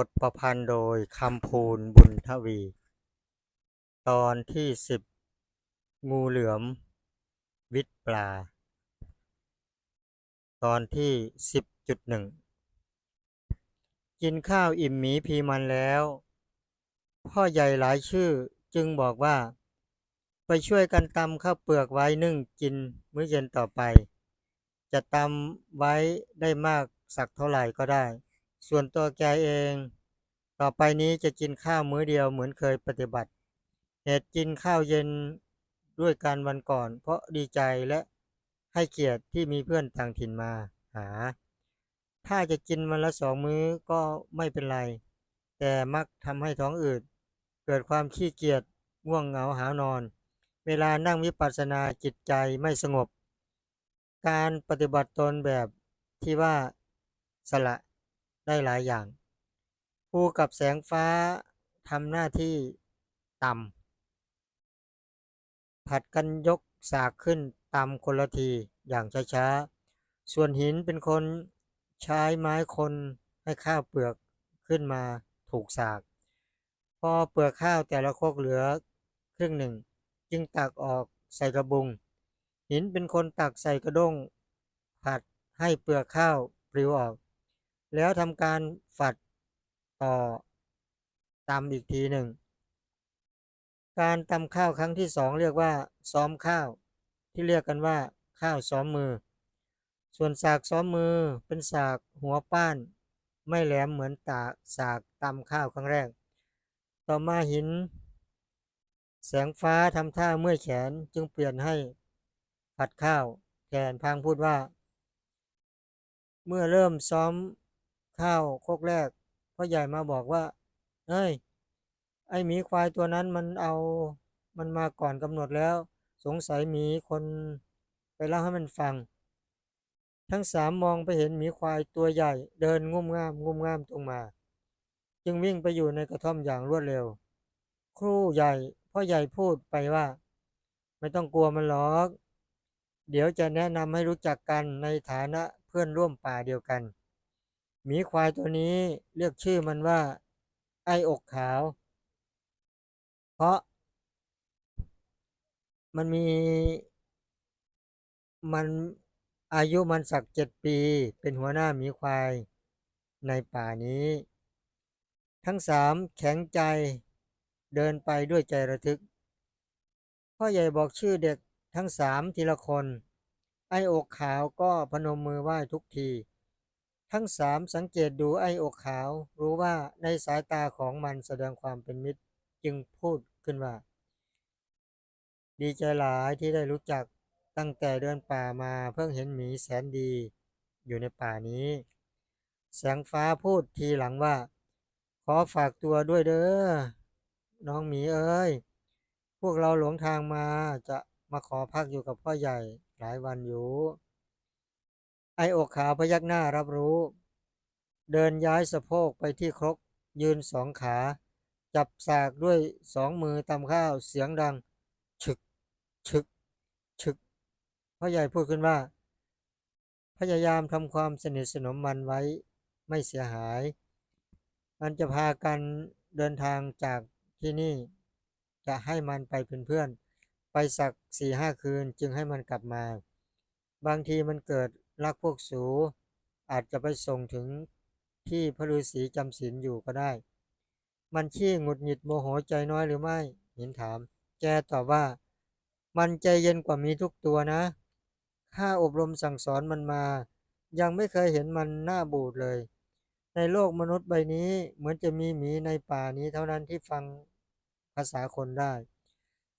บทประพันธ์โดยคำพูนบุญทวี ตอนที่สิบงูเหลือม วิทปลา ตอนที่สิบจุดหนึ่งกินข้าวอิ่มหมีพีมันแล้ว พ่อใหญ่หลายชื่อจึงบอกว่า ไปช่วยกันตำข้าวเปลือกไว้นึ่งกินมื้อเย็นต่อไป จะตำไว้ได้มากสักเท่าไหร่ก็ได้ ส่วนตัวแกเอง ต่อไปนี้จะกินข้าวมื้อเดียวเหมือนเคยปฏิบัติ เหตุกินข้าวเย็นด้วยกันวันก่อน เพราะดีใจและให้เกียรติที่มีเพื่อนต่างถิ่นมาหา ถ้าจะกินวันละสองมื้อก็ไม่เป็นไร แต่มักทำให้ท้องอืด เกิดความขี้เกียจง่วงเหงาหานอน เวลานั่งวิปัสสนาจิตใจไม่สงบ การปฏิบัติตนแบบที่ว่าสละ ได้หลายอย่างภูกับแสงฟ้าทำหน้าที่ต่ำผัดกันยกสากขึ้นตำคนละทีอย่างช้าๆ ส่วนหินเป็นคนใช้ไม้คนให้ข้าวเปลือกขึ้นมาถูกสาก พอเปลือกข้าวแต่ละโคกเหลือครึ่งหนึ่ง จึงตักออกใส่กระบุง หินเป็นคนตักใส่กระด้งผัดให้เปลือกข้าวปลิวออก แล้วทำการฝัดต่อตำอีกทีหนึ่ง การตำข้าวครั้งที่สองเรียกว่า ซ้อมข้าว ที่เรียกกันว่า ข้าวซ้อมมือ ส่วนสากซ้อมมือเป็นสากหัวป้าน ไม่แหลมเหมือนตาสากตำข้าวครั้งแรก ต่อมาหิน แสงฟ้าทำท่าเมื่อยแขนจึงเปลี่ยนให้ผัดข้าวแทนพางพูดว่า เมื่อเริ่มซ้อม ข้าวโคกแรกพ่อใหญ่มาบอกว่า เอ้ย ไอหมีควายตัวนั้นมันเอามันมาก่อนกำหนดแล้ว สงสัยหมีคนไปเล่าให้มันฟัง ทั้งสามมองไปเห็นหมีควายตัวใหญ่ เดินงุ่มง่ามงุ่มง่ามตรงมา จึงวิ่งไปอยู่ในกระท่อมอย่างรวดเร็ว ครูใหญ่พ่อใหญ่พูดไปว่า ไม่ต้องกลัวมันหรอก เดี๋ยวจะแนะนำให้รู้จักกันในฐานะเพื่อนร่วมป่าเดียวกัน หมีควายตัวนี้เรียกชื่อมันว่า ไอ้อกขาว เพราะ มันมี มันอายุมันสักเจ็ดปี เป็นหัวหน้าหมีควายในป่านี้ ทั้งสามแข็งใจเดินไปด้วยใจระทึก พ่อใหญ่บอกชื่อเด็กทั้งสามทีละคน ไอ้อกขาวก็พนมมือไหว้ทุกที ทั้งสามสังเกตดูไอ้อกขาว รู้ว่าในสายตาของมันแสดงความเป็นมิตร จึงพูดขึ้นว่า ดีใจหลายที่ได้รู้จักตั้งแต่เดินป่ามาเพิ่งเห็นหมีแสนดี อยู่ในป่านี้ แสงฟ้าพูดทีหลังว่า ขอฝากตัวด้วยเด้อน้องหมีเอ้ย พวกเราหลงทางมาจะมาขอพักอยู่กับพ่อใหญ่หลายวันอยู่ ไออกขาพยักหน้ารับรู้ เดินย้ายสะโพกไปที่ครก ยืนสองขา จับสากด้วยสองมือตำข้าวเสียงดัง ฉึก ฉึก ฉึกพ่อใหญ่พูดขึ้นว่า พยายามทำความสนิทสนมมันไว้ไม่เสียหาย มันจะพากันเดินทางจากที่นี่ จะให้มันไปเป็นเพื่อน ไปสักสี่ห้าคืนจึงให้มันกลับมา บางทีมันเกิด รักพวกสูอาจจะไปส่งถึงที่พระฤาษีจำศีลอยู่ก็ได้ มันขี้หงุดหงิดโมโหใจน้อยหรือไม่หินถาม แกตอบว่า มันใจเย็นกว่ามีทุกตัวนะข้าอบรมสั่งสอนมันมา ยังไม่เคยเห็นมันหน้าบูดเลย ในโลกมนุษย์ใบนี้เหมือนจะมีหมีในป่านี้เท่านั้นที่ฟังภาษาคนได้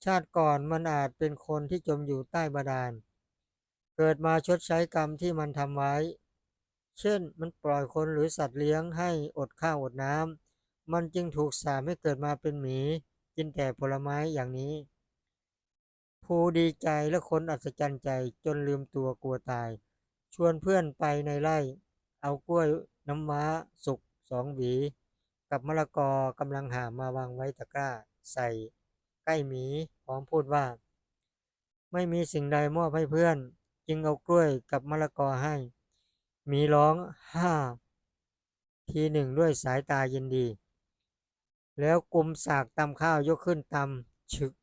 ชาติก่อนมันอาจเป็นคนที่จมอยู่ใต้บาดาล เกิดมาชดใช้กรรมที่มันทำไว้ เช่น มันปล่อยคนหรือสัตว์เลี้ยงให้อดข้าวอดน้ำ มันจึงถูกสาปให้เกิดมาเป็นหมี กินแต่ผลไม้อย่างนี้ภูดีใจและคนอัศจรรย์ใจจนลืมตัวกลัวตาย ชวนเพื่อนไปในไร่ เอากล้วยน้ำว้าสุกสองหวี กับมะละกอกำลังหามาวางไว้ตะกร้า ใส่ใกล้หมีพร้อมพูดว่า ไม่มีสิ่งใดมอบให้เพื่อน จึงเอากล้วยกับมะละกอให้ มีร้องฮ่าทีหนึ่งด้วยสายตายินดี แล้วกุมสากตำข้าวยกขึ้นตำฉึก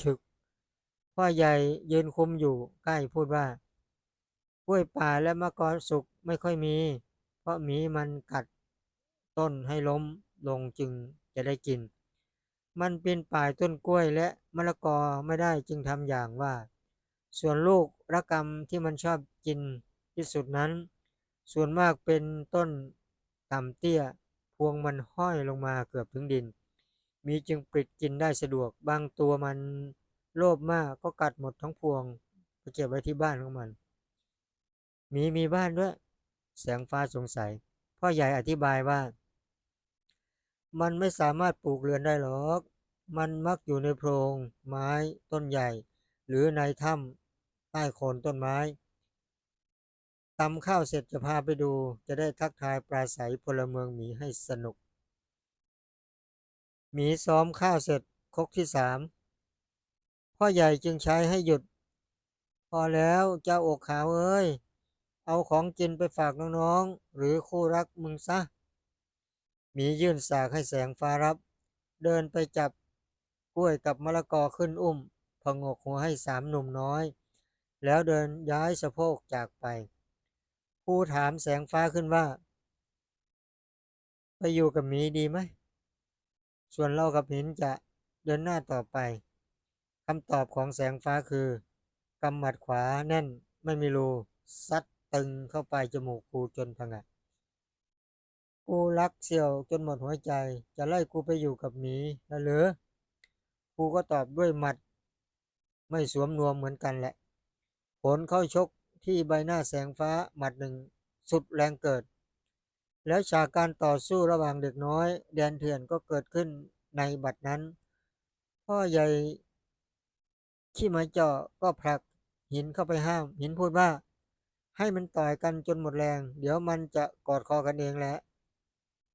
ฉึกพ่อใหญ่ยืนคุมอยู่ใกล้พูดว่ากล้วยป่าและมะกอสุกไม่ค่อยมี เพราะหมีมันกัดต้นให้ล้มลงจึงจะได้กิน มันปีนป่ายต้นกล้วยและมะละกอไม่ได้จึงทำอย่างว่า ส่วนลูกระกำที่มันชอบกินที่สุดนั้น ส่วนมากเป็นต้นต่ำเตี้ย พวงมันห้อยลงมาเกือบถึงดิน มีจึงปลิดกินได้สะดวก บางตัวมันโลภมากก็กัดหมดทั้งพวงไปเก็บไว้ที่บ้านของมัน มีมีบ้านด้วย แสงฟ้าสงสัย พ่อใหญ่อธิบายว่า มันไม่สามารถปลูกเรือนได้หรอก มันมักอยู่ในโพรง ไม้ต้นใหญ่ หรือในถ้ำ ใต้โคนต้นไม้ตำข้าวเสร็จจะพาไปดู จะได้ทักทายปราศัยพลเมืองหมีให้สนุก หมีซ้อมข้าวเสร็จคกที่สามพ่อใหญ่จึงใช้ให้หยุด พอแล้วเจ้าอกขาวเอ้ย เอาของกินไปฝากน้องๆ หรือคู่รักมึงซะ หมียื่นสากให้แสงฟ้ารับ เดินไปจับกล้วยกับมะละกอขึ้นอุ้มพงกหัวให้สามหนุ่มน้อย แล้วเดินย้ายสะโพกจากไป ผู้ถามแสงฟ้าขึ้นว่า ไปอยู่กับหมีดีไหม ส่วนเรากับหินจะเดินหน้าต่อไปคำตอบของแสงฟ้าคือกำหมัดขวาแน่นไม่มีรูซัดตึงเข้าไปจมูกกูจนพังะกูรักเสี่ยวจนหมดหัวใจ จะไล่กูไปอยู่กับหมีแล้วเหรือกูก็ตอบด้วยหมัด ไม่สวมนวมเหมือนกันแหละ ผลเข้าชกที่ใบหน้าแสงฟ้าหมัดหนึ่งสุดแรงเกิด แล้วฉากการต่อสู้ระหว่างเด็กน้อย แดนเถื่อนก็เกิดขึ้นในบัดนั้น พ่อใหญ่ขี้ไม้เจาะก็ผลักหินเข้าไปห้าม หินพูดว่า ให้มันต่อยกันจนหมดแรง เดี๋ยวมันจะกอดคอกันเองแหละ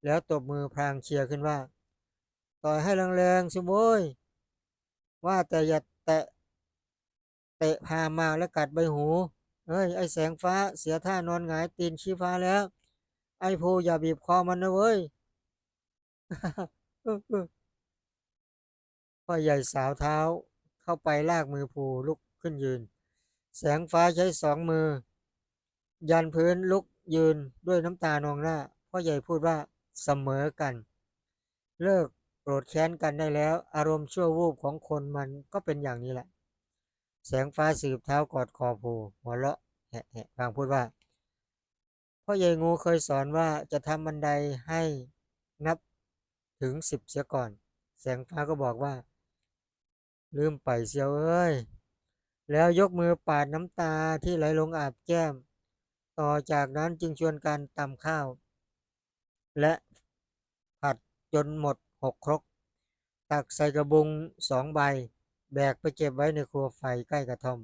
แล้วตบมือพรางเชียร์ขึ้นว่า ต่อยให้แรงๆสิโว้ยว่าแต่อย่าแตะ เตะพามาแล้วกัดใบหู เฮ้ย ไอแสงฟ้าเสียท่านอนหงายตีนชี้ฟ้าแล้ว ไอภูอย่าบีบคอมันนะเว้ยพ่อใหญ่สาวเท้าเข้าไปลากมือภูลุกขึ้นยืน แสงฟ้าใช้สองมือ ยันพื้นลุกยืนด้วยน้ำตานองหน้า พ่อใหญ่พูดว่าเสมอกัน เลิกโกรธแค้นกันได้แล้ว อารมณ์ชั่ววูบของคนมันก็เป็นอย่างนี้แหละ แสงฟ้าสืบเท้ากอดคอภูหัวเราะแหะๆพางพูดว่าพ่อใหญ่งูเคยสอนว่าจะทำบันไดให้นับถึงสิบเสียก่อน แสงฟ้าก็บอกว่า ลืมไปเสียวเอ้ย แล้วยกมือปาดน้ำตาที่ไหลลงอาบแก้ม ต่อจากนั้นจึงชวนกันตำข้าว และผัดจนหมดหกครก ตักใส่กระบุงสองใบ แบกไปเก็บไว้ในครัวไฟใกล้กระท่อม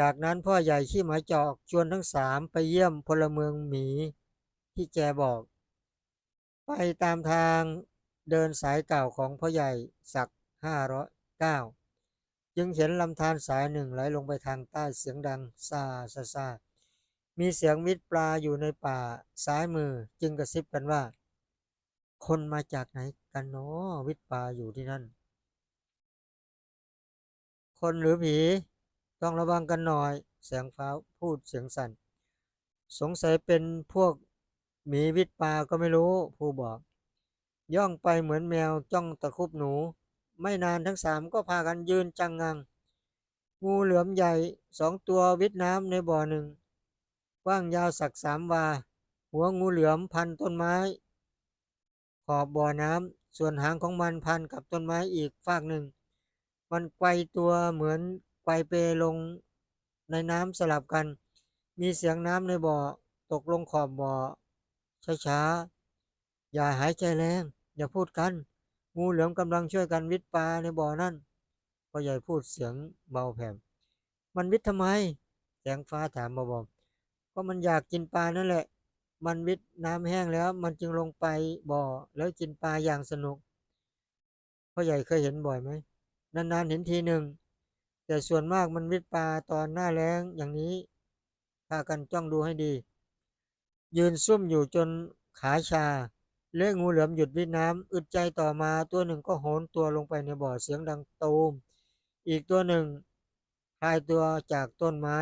จากนั้นพ่อใหญ่ขี้หมาจอกชวนทั้งสามไปเยี่ยมพลเมืองหมีที่แกบอก ไปตามทางเดินสายเก่าของพ่อใหญ่ศักห้าร้อยเก้าจึงเห็นลำธารสายหนึ่งไหลลงไปทางใต้เสียงดังซาซาซามีเสียงมิดปลาอยู่ในป่าซ้ายมือจึงกระซิบกันว่า คนมาจากไหนกันเนาะวิทย์ปลาอยู่ที่นั่น คนหรือผี ต้องระวังกันหน่อยแสงฟ้าพูดเสียงสั่น สงสัยเป็นพวกหมีวิทปลาก็ไม่รู้ผู้บอก ย่องไปเหมือนแมวจ้องตะคุบหนู ไม่นานทั้งสามก็พากันยืนจังงัง งูเหลือมใหญ่สองตัววิทน้ำในบ่อหนึ่งกว้างยาวสักสามวา หัวงูเหลือมพันต้นไม้ ขอบบ่อน้ำส่วนหางของมันพันกับต้นไม้อีกฟากหนึ่ง มันไกวตัวเหมือนไกวเปลงในน้ำสลับกัน มีเสียงน้ำในบ่อตกลงขอบบ่อช้าๆ อย่าหายใจแรง อย่าพูดกัน งูเหลือมกำลังช่วยกันวิทย์ปลาในบ่อนั่นพ่อใหญ่พูดเสียงเบาแผ่วมันวิทย์ทำไม แสงฟ้าถามเบาๆก็มันอยากกินปลานั่นแหละ มันวิทย์น้ำแห้งแล้ว มันจึงลงไปบ่อแล้วกินปลาอย่างสนุกพ่อใหญ่เคยเห็นบ่อยไหม นานๆเห็นทีหนึ่ง แต่ส่วนมากมันวิทย์ปลาตอนหน้าแล้งอย่างนี้ พากันจ้องดูให้ดี ยืนซุ่มอยู่จนขาชา เละงูเหลือมหยุดวิดน้ำอึดใจต่อมาตัวหนึ่งก็โหนตัวลงไปในบ่อเสียงดังตูม อีกตัวหนึ่งพายตัวจากต้นไม้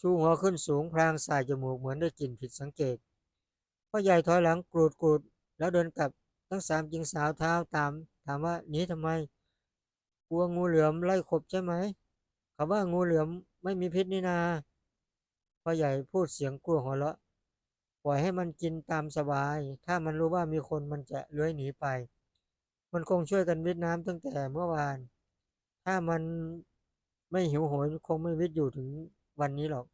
ชูหัวขึ้นสูงพลางสายจมูกเหมือนได้กลิ่นผิดสังเกตพ่อใหญ่ถอยหลังกรูดกรูดแล้วเดินกลับทั้งสามจิงสาวเท้าตาม ถามว่าหนีทำไม กลัวงูเหลือมไล่ขบใช่ไหมเขาว่างูเหลือมไม่มีพิษนี่นาพ่อใหญ่พูดเสียงกลัวหัวเราะปล่อยให้มันกินตามสบาย ถ้ามันรู้ว่ามีคนมันจะเลื้อยหนีไป มันคงช่วยกันวิทน้ำตั้งแต่เมื่อวาน ถ้ามันไม่หิวโหยคงไม่วิทอยู่ถึงวันนี้หรอก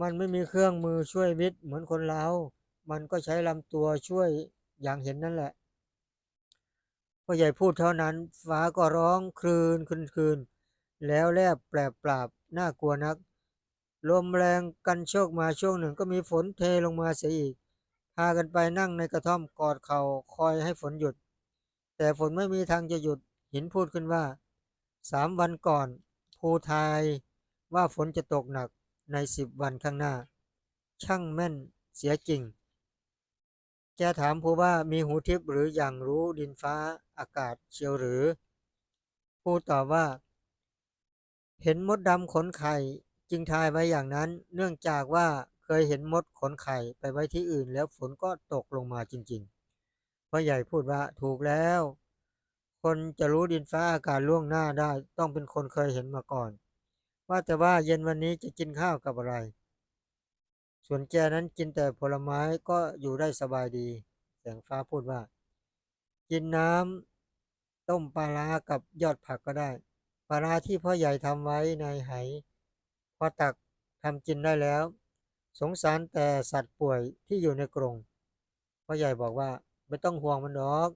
มันไม่มีเครื่องมือช่วยวิทเหมือนคนเรา มันก็ใช้ลำตัวช่วยอย่างเห็นนั่นแหละ พ่อใหญ่พูดเท่านั้น ฟ้าก็ร้องคลืนคืนคืน แล้วแลบแปลบปราบน่ากลัวนัก ลมแรงกันโชกมาช่วงหนึ่งก็มีฝนเทลงมาเสียอีก พากันไปนั่งในกระท่อมกอดเข่าคอยให้ฝนหยุด แต่ฝนไม่มีทางจะหยุดหินพูดขึ้นว่าสามวันก่อนภูทายว่าฝนจะตกหนักในสิบวันข้างหน้า ช่างแม่นเสียจริง แกถามภูว่ามีหูทิพย์หรืออย่างรู้ดินฟ้าอากาศเชียวหรือภูตอบว่า เห็นมดดำขนไข่จึงทายไว้อย่างนั้น เนื่องจากว่าเคยเห็นมดขนไข่ไปไว้ที่อื่น แล้วฝนก็ตกลงมาจริงๆพ่อใหญ่พูดว่าถูกแล้ว คนจะรู้ดินฟ้าอากาศล่วงหน้าได้ ต้องเป็นคนเคยเห็นมาก่อน ว่าแต่ว่าเย็นวันนี้จะกินข้าวกับอะไร ส่วนแกนั้นกินแต่ผลไม้ก็อยู่ได้สบายดี แสงฟ้าพูดว่า กินน้ำต้มปลาร้ากับยอดผักก็ได้ปลาร้าที่พ่อใหญ่ทำไว้ในไหพอตักทำกินได้แล้ว สงสารแต่สัตว์ป่วยที่อยู่ในกรงพ่อใหญ่บอกว่าไม่ต้องห่วงมันหรอก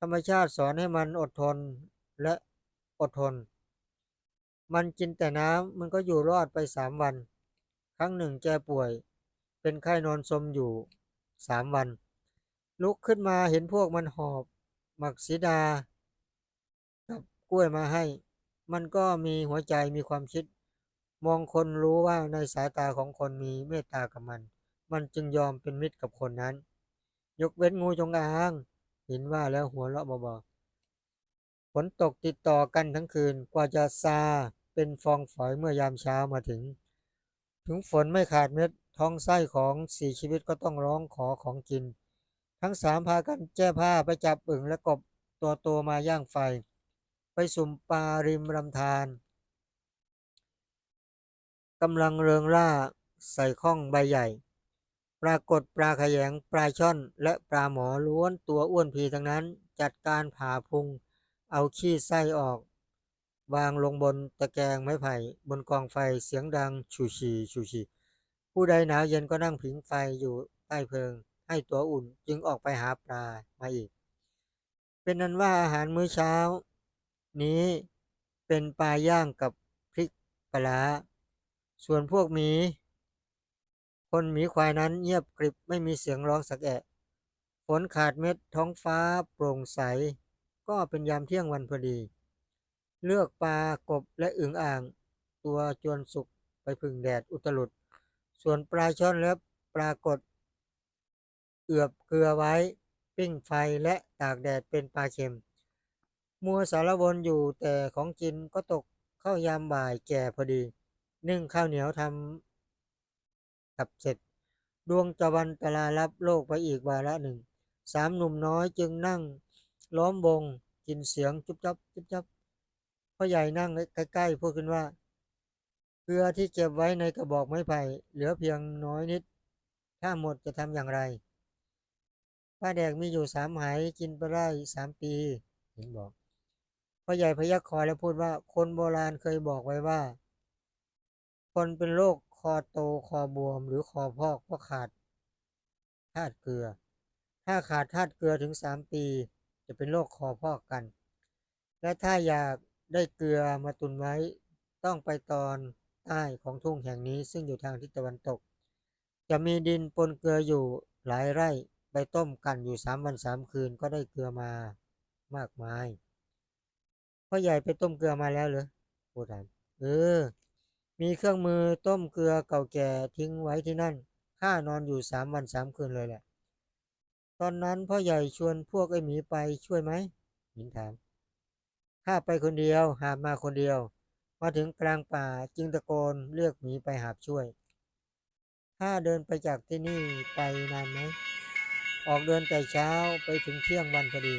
ธรรมชาติสอนให้มันอดทนและอดทน มันกินแต่น้ำมันก็อยู่รอดไปสามวัน ครั้งหนึ่งแกป่วย เป็นไข้นอนสมอยู่สามวัน ลุกขึ้นมาเห็นพวกมันหอบหมักสีดา กับกล้วยมาให้ มันก็มีหัวใจมีความคิด มองคนรู้ว่าในสายตาของคนมีเมตตากับมัน มันจึงยอมเป็นมิตรกับคนนั้น ยกเว้นงูจงอางเห็นว่าแล้วหัวเราะเบาๆฝนตกติดต่อกันทั้งคืนกว่าจะซาเป็นฟองฝอยเมื่อยามเช้ามาถึง ถึงฝนไม่ขาดเม็ดท้องไส้ของสี่ชีวิตก็ต้องร้องขอของกิน ทั้งสามพากันแก้ผ้าไปจับอึ่งและกบตัวโตมาย่างไฟ ไปสุ่มปลาริมลำธารกำลังเริงร่าใส่ข้องใบใหญ่ ปรากฏปลาขยงปลาช่อน และปลาหมอล้วนตัวอ้วนพีทั้งนั้น จัดการผ่าพุง เอาขี้ไส้ออก วางลงบนตะแกรงไม้ไผ่บนกองไฟเสียงดังชูชีชูชีผู้ใดหนาวเย็นก็นั่งผิงไฟอยู่ใต้เพลิง ให้ตัวอุ่นจึงออกไปหาปลามาอีก เป็นนั้นว่าอาหารมื้อเช้า นี้เป็นปลาย่างกับพริกปลาส่วนพวกหมี คนหมีควายนั้นเงียบกริบไม่มีเสียงร้องสักแอะฝนขาดเม็ดท้องฟ้าโปร่งใส ก็เป็นยามเที่ยงวันพอดี เลือกปลากบและอึ่งอ่าง ตัวจวนสุกไปพึ่งแดดอุตลุด ส่วนปลาช่อนและปลากด เอือบเกลือไว้ ปิ้งไฟและตากแดดเป็นปลาเค็ม มัวสารวนอยู่แต่ของกินก็ตกเข้ายามบ่ายแก่พอดี นึ่งข้าวเหนียวทำกับเสร็จ ดวงตะวันตะลารับโลกไปอีกวาระหนึ่ง สามหนุ่มน้อยจึงนั่งล้อมวงกินเสียงจุบจับจุบจับ พ่อใหญ่นั่งใกล้ๆพูดขึ้นว่าเกลือที่เก็บไว้ในกระบอกไม้ไผ่เหลือเพียงน้อยนิด ถ้าหมดจะทำอย่างไรป้าแดกมีอยู่สามหายกินไปได้สามปีเห็นบอกพ่อใหญ่พยักคอยแล้วพูดว่า คนโบราณเคยบอกไว้ว่า คนเป็นโรคคอโตคอบวมหรือคอพอกเพราะขาดธาตุเกลือ ถ้าขาดธาตุเกลือถึงสามปี จะเป็นโรคคอพอกกัน และถ้าอยาก ได้เกลือมาตุนไว้ ต้องไปตอนใต้ของทุ่งแห่งนี้ซึ่งอยู่ทางทิศตะวันตก จะมีดินปนเกลืออยู่หลายไร่ ไปต้มกันอยู่สามวันสามคืนก็ได้เกลือมามากมายพ่อใหญ่ไปต้มเกลือมาแล้วเหรอพูดถามเออ มีเครื่องมือต้มเกลือเก่าแก่ทิ้งไว้ที่นั่นข้านอนอยู่สามวันสามคืนเลยแหละ ตอนนั้นพ่อใหญ่ชวนพวกไอ้หมีไปช่วยไหมหินถาม ข้าไปคนเดียวหาบมาคนเดียว มาถึงกลางป่าจึงตะโกนเรียกหมีไปหาบช่วย ข้าเดินไปจากที่นี่ไปนานไหม ออกเดินแต่เช้าไปถึงเที่ยงวันพอดี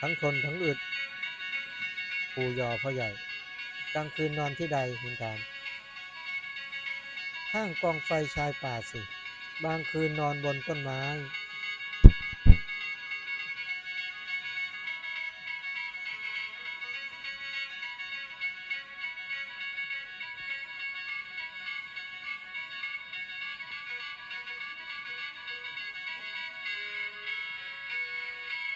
ทั้งทนทั้งอึดปูยอพ่อใหญ่ กลางคืนนอนที่ใดหินถามข้างกองไฟชายป่าสิ บางคืนนอนบนต้นไม้